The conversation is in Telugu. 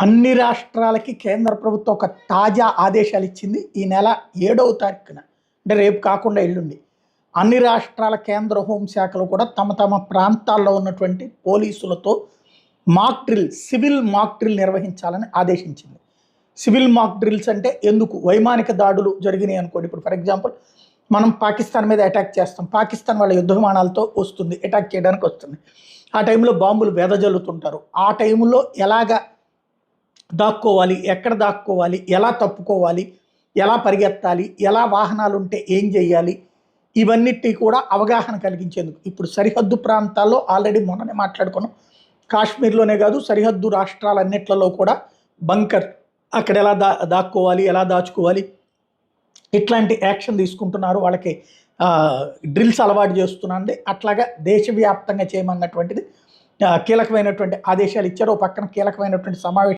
అన్ని రాష్ట్రాలకి కేంద్ర ప్రభుత్వం ఒక తాజా ఆదేశాలు ఇచ్చింది ఈ నెల ఏడవ తారీఖున. అంటే రేపు కాకుండా ఎల్లుండి. అన్ని రాష్ట్రాల కేంద్ర హోంశాఖలు కూడా తమ తమ ప్రాంతాల్లో ఉన్నటువంటి పోలీసులతో mock drill civil mock drill నిర్వహించాలని ఆదేశించింది. సివిల్ మాక్ డ్రిల్స్ అంటే ఎందుకు? వైమానిక దాడులు జరిగినాయి అనుకోండి. ఇప్పుడు ఫర్ ఎగ్జాంపుల్ మనం పాకిస్తాన్ మీద అటాక్ చేస్తాం. పాకిస్తాన్ వాళ్ళ యుద్ధ విమానాలతో వస్తుంది అటాక్ చేయడానికి వస్తుంది. ఆ టైంలో బాంబులు వెదజల్లుతుంటారు. ఆ టైంలో ఎలాగ దాక్కోవాలి? ఎక్కడ దాక్కోవాలి? ఎలా తప్పుకోవాలి? ఎలా పరిగెత్తాలి? ఎలా వాహనాలు ఉంటే ఏం చేయాలి? ఇవన్నిటి కూడా అవగాహన కలిగించేందుకు. ఇప్పుడు సరిహద్దు ప్రాంతాల్లో ఆల్రెడీ మొన్ననే మాట్లాడుకున్నాం. కాశ్మీర్లోనే కాదు సరిహద్దు రాష్ట్రాలన్నిట్లలో కూడా బంకర్. అక్కడ ఎలా దా దాక్కోవాలి? ఎలా దాచుకోవాలి? ఇట్లాంటి యాక్షన్ తీసుకుంటున్నారు. వాళ్ళకి డ్రిల్స్ అలవాటు చేస్తున్నాండి. అట్లాగా దేశవ్యాప్తంగా చేయమన్నటువంటిది కీలకమైనటువంటి ఆదేశాలు ఇచ్చారు. పక్కన కీలకమైనటువంటి సమావేశం